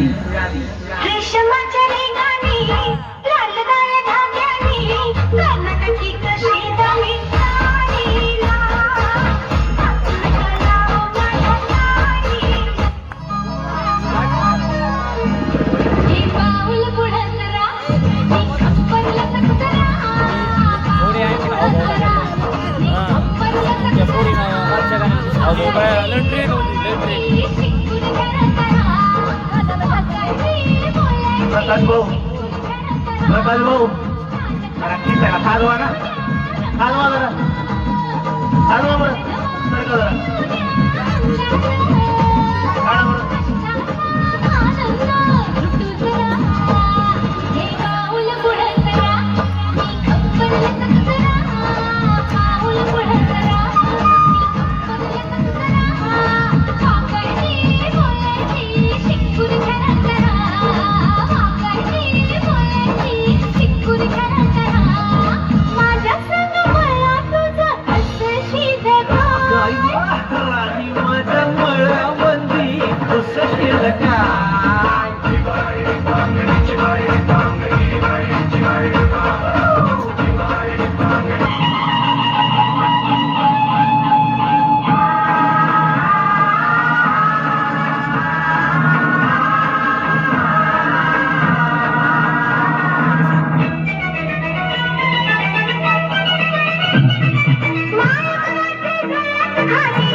मिळाली I'll go back. Let's go. Let's go. प्रकाश भाऊ. प्रकाश भाऊ. जरा ठीक आहे? ना? चालवा बरं.